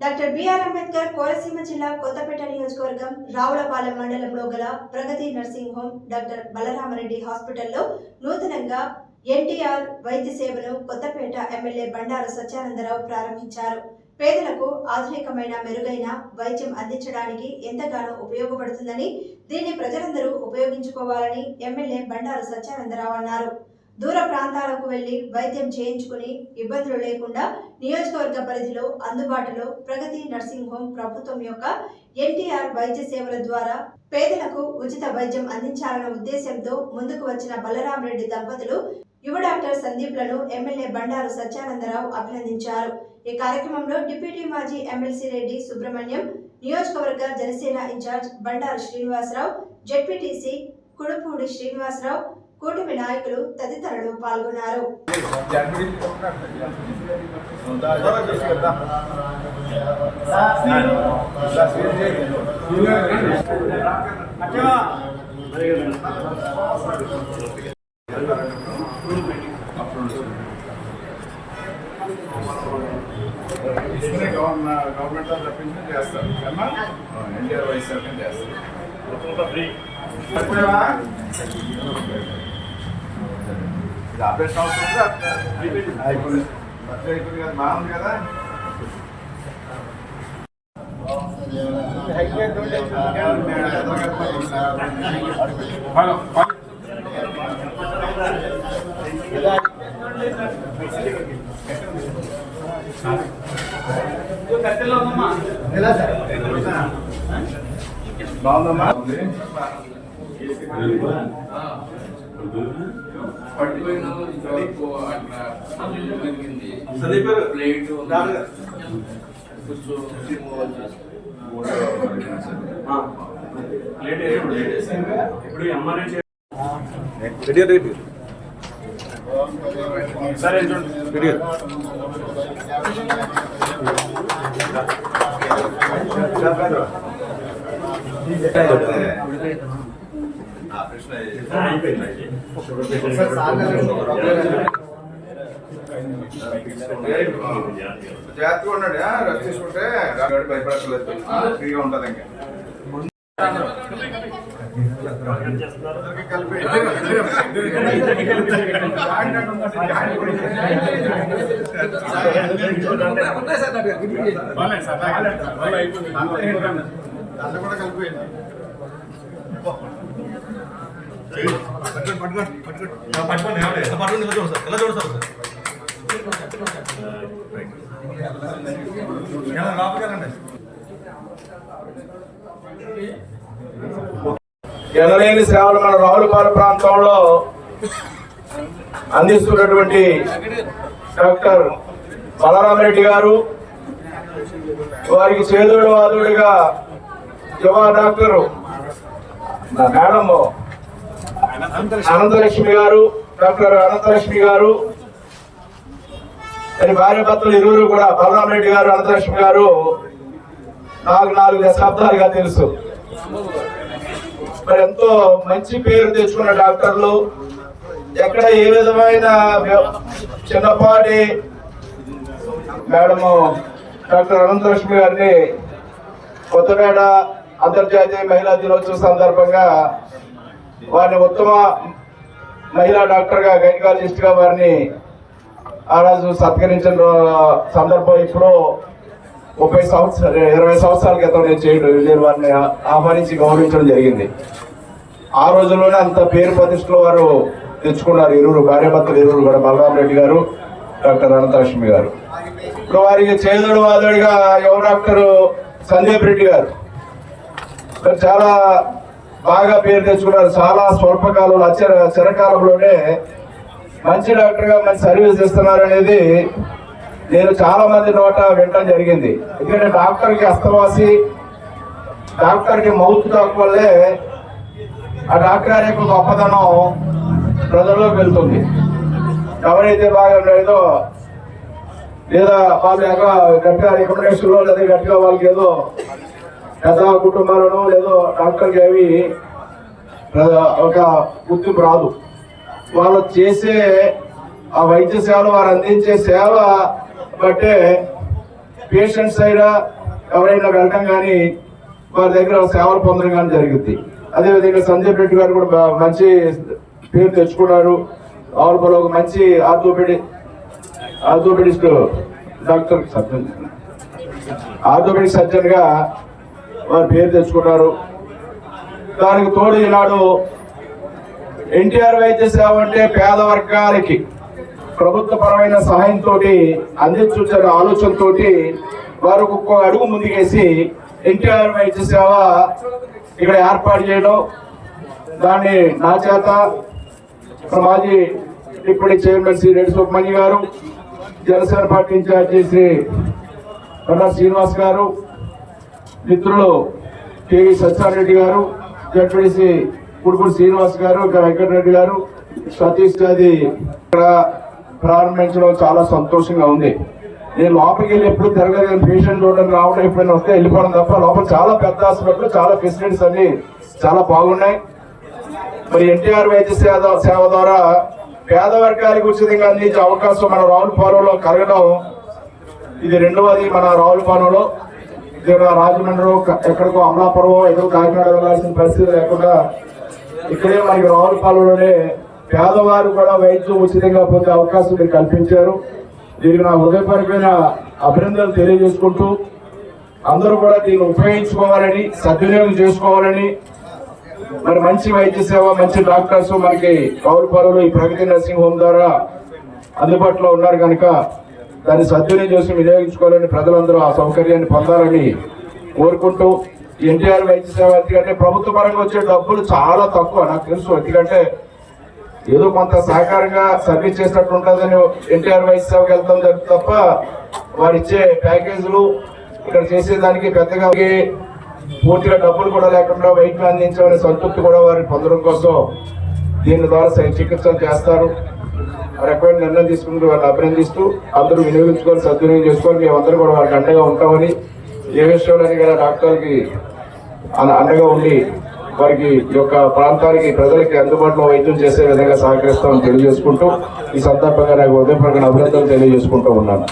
Doctor BR Ambedkar Konaseema జిల్లా కొత్తపేట నియోజకవర్గం రావులపాలెం మండలంలో గల Pragathi nursing home doctor Balaramareddy హాస్పిటల్లో నూతనంగా ఎన్టీఆర్ వైద్య సేవను కొత్తపేట ఎమ్మెల్యే బండారు సత్యానందరావు ప్రారంభించారు. పేదలకు ఆధునికమైన మెరుగైన వైద్యం అందించడానికి ఎంతగానో ఉపయోగపడుతుందని దీన్ని ప్రజలందరూ ఉపయోగించుకోవాలని ఎమ్మెల్యే బండారు సత్యానందరావు అన్నారు. దూర ప్రాంతాలకు వెళ్ళి వైద్యం చేయించుకుని ఇబ్బందులు లేకుండా నియోజకవర్గ పరిధిలో అందుబాటులో ప్రగతి నర్సింగ్ హోమ్ ప్రభుత్వం యొక్క ఎన్టీఆర్ వైద్య సేవల ద్వారా పేదలకు ఉచిత వైద్యం అందించాలన్న ఉద్దేశంతో ముందుకు వచ్చిన బలరాం రెడ్డి దంపతులు యువ డాక్టర్ సందీప్లను ఎమ్మెల్యే బండారు సత్యానందరావు అభినందించారు. ఈ కార్యక్రమంలో డిప్యూటీ మాజీ ఎమ్మెల్సీ రెడ్డి సుబ్రహ్మణ్యం నియోజకవర్గ జనసేన ఇన్ఛార్జ్ బండారు శ్రీనివాసరావు జెడ్పీటీసీ కుడుపూడి శ్రీనివాసరావు కూటమి నాయకులు తదితరులు పాల్గొన్నారు. గవర్నమెంట్ గవర్నమెంట్ చేస్తారు అమ్మా ఎన్టీఆర్ వైస్ చేస్తారు ఫ్రీ ఆపరేషన్ అవసరం? అయిపోయింది. కదా? బాగుంది కదా? బాగుందమ్మా? ప్లేట్ ఇప్పుడు ఎంఆర్ఐ రెడీ రెడీ సరే రెడీ అయిపోయింది జాగ్రత్తగా ఉండండి రెస్ట్ తీసుకుంటే రాగాడు భయపడక్కర్లేదు ఫ్రీగా ఉంటుంది ఇంకా అందరికీ కలిపి దాంట్లో కూడా కలిపి ఎనలేని సేవలు మన రావులపాలెం ప్రాంతంలో అందిస్తున్నటువంటి డాక్టర్ బలరామరెడ్డి గారు వారికి చేదుడు వాదుడిగా యువ డాక్టర్ మేడం అనంతలక్ష్మి గారు డాక్టర్ అనంతలక్ష్మి గారు మరి భార్య భర్తలు ఇరువురు కూడా బలరామరెడ్డి గారు అనంతలక్ష్మి గారు నాకు నాలుగు దశాబ్దాలుగా తెలుసు. మరి ఎంతో మంచి పేరు తెచ్చుకున్న డాక్టర్లు ఎక్కడ ఏ విధమైన చిన్నపాటి మేడము డాక్టర్ అనంతలక్ష్మి గారిని కొత్తపేట అంతర్జాతీయ మహిళా దినోత్సవం సందర్భంగా వారిని ఉత్తమ మహిళా డాక్టర్గా గైనకాలజిస్ట్గా వారిని ఆ రోజు సత్కరించిన సందర్భం ఇప్పుడు ముప్పై సంవత్సరాలు ఇరవై సంవత్సరాల క్రితం నేను చేయడం నేను వారిని ఆ- ఆహ్వానించి గౌరవించడం జరిగింది. ఆ రోజుల్లోనే అంత పేరు ప్రతిష్టలు వారు తెచ్చుకున్నారు ఇరువురు భార్యభర్తలు ఇరువురు కూడా బలరాం రెడ్డి గారు డాక్టర్ అనంతలక్ష్మి గారు. ఇప్పుడు వారికి చేదుడు వాదుడిగా యువ డాక్టర్ సందీప్ రెడ్డి గారు. చాలా బాగా పేరు తెచ్చుకున్నారు. చాలా స్వల్పకాలంలో అచర చిరకాలంలోనే మంచి డాక్టర్గా మంచి సర్వీస్ ఇస్తున్నారు అనేది నేను చాలా మంది నోట వినడం జరిగింది. ఎందుకంటే డాక్టర్కి అస్తవాసి డాక్టర్కి మౌత్ టాక్ వల్లే ఆ డాక్టర్ గారి యొక్క గొప్పతనం ప్రజల్లోకి వెళ్తుంది. ఎవరైతే బాగా లేదో లేదా వాళ్ళు యొక్క గట్టిగా రికమెండేషన్లో లేదా గట్టిగా వాళ్ళకి ఏదో పెద్ద కుటుంబాలను లేదో డాక్టర్కి అవి ఒక గుర్తింపు రాదు. వాళ్ళు చేసే ఆ వైద్య సేవలు వారు అందించే సేవ బట్టే పేషెంట్స్ సైడ్ ఎవరైనా వెళ్ళటం కానీ వారి దగ్గర సేవలు పొందడం కానీ జరుగుద్ది. అదేవిధంగా సందీప్ రెడ్డి గారు కూడా మంచి పేరు తెచ్చుకున్నారు. ఆవులపల్లి ఒక మంచి orthopaedic orthopaedist doctor surgeon orthopaedic సర్జన్గా వారు పేరు తెచ్చుకున్నారు దానికి తోడు ఈనాడు ఎన్టీఆర్ వైద్య సేవ అంటే పేద వర్గాలకి ప్రభుత్వపరమైన సహాయంతో అందించున్న ఆలోచనతో వారు ఒక్కొక్క అడుగు ముందుకేసి ఎన్టీఆర్ వైద్య సేవ ఇక్కడ ఏర్పాటు చేయడం దాన్ని నా చేత మాజీ డిప్యూటీ చైర్మన్ శ్రీ రెడ్డి సుబ్రహ్మణ్య గారు జనసేన పార్టీ ఇన్ఛార్జి శ్రీ శ్రీనివాస్ గారు మిత్రులు కేవీ సత్యారెడ్డి గారు జడ్పీసీ కుడుకుడు శ్రీనివాస్ గారు ఇంకా వెంకటరెడ్డి గారు సతీష్ గారి ఇక్కడ ప్రారంభించడం చాలా సంతోషంగా ఉంది. నేను లోపలికి వెళ్ళి ఎప్పుడు తిరగలేదు పేషెంట్ చూడడం రావడం ఎప్పుడైనా వస్తే వెళ్ళిపోవడం తప్ప లోపల చాలా పెద్ద హాస్పిటల్ చాలా ఫెసిలిటీస్ అన్ని చాలా బాగున్నాయి. మరి ఎన్టీఆర్ వైద్య సేవ సేవ ద్వారా పేద వర్గాలకు ఉచితంగా అందించే అవకాశం మన రావులపాలెంలో కలగడం ఇది రెండవది మన రావులపాలెంలో. ఇక్కడ రాజమండ్రి ఎక్కడికో అమలాపురం ఎక్కడో కాకినాడ వెళ్ళాల్సిన పరిస్థితి లేకుండా ఇక్కడే మనకి రావులపాలెంలోనే పేదవారు కూడా వైద్యం ఉచితంగా పొందే అవకాశం మీరు కల్పించారు. దీనికి నా హృదయపరమైన అభినందనలు తెలియజేసుకుంటూ అందరూ కూడా దీన్ని ఉపయోగించుకోవాలని సద్వినియోగం చేసుకోవాలని మరి మంచి వైద్య సేవ మంచి డాక్టర్స్ మనకి రావులపాలెంలో ఈ ప్రగతి నర్సింగ్ హోమ్ ద్వారా అందుబాటులో ఉన్నారు కనుక దాన్ని సద్వినియోగం చేసి వినియోగించుకోవాలని ప్రజలందరూ ఆ సౌకర్యాన్ని పొందాలని కోరుకుంటూ ఎన్టీఆర్ వైద్య సేవ ఎందుకంటే ప్రభుత్వ పరంగా వచ్చే డబ్బులు చాలా తక్కువ నాకు తెలుసు. ఎందుకంటే ఏదో కొంత సహకారంగా సర్వీస్ చేసినట్టు ఉంటుందని ఎన్టీఆర్ వైద్య సేవకి వెళ్తాం జరుగుతుంది తప్ప వారు ఇచ్చే ప్యాకేజీలు ఇక్కడ చేసేదానికి పెద్దగా పూర్తిగా డబ్బులు కూడా లేకుండా వైద్యం అందించామనే సంతృప్తి కూడా వారిని పొందడం కోసం దీని ద్వారా చికిత్సలు చేస్తారు. రకమైన నిర్ణయం తీసుకుంటూ వారిని అభినందిస్తూ అందరూ వినియోగించుకొని సద్వినియోగం చేసుకొని మేమందరూ కూడా వాళ్ళకి అండగా ఉంటామని ఏ విషయంలోని కూడా డాక్టర్కి అండగా ఉండి వారికి ఈ యొక్క ప్రాంతానికి ప్రజలకి అందుబాటులో వైద్యం చేసే విధంగా సహకరిస్తామని తెలియజేసుకుంటూ ఈ సందర్భంగా నాకు ఉదయపరమైన అభినందనలు తెలియజేసుకుంటూ ఉన్నాను.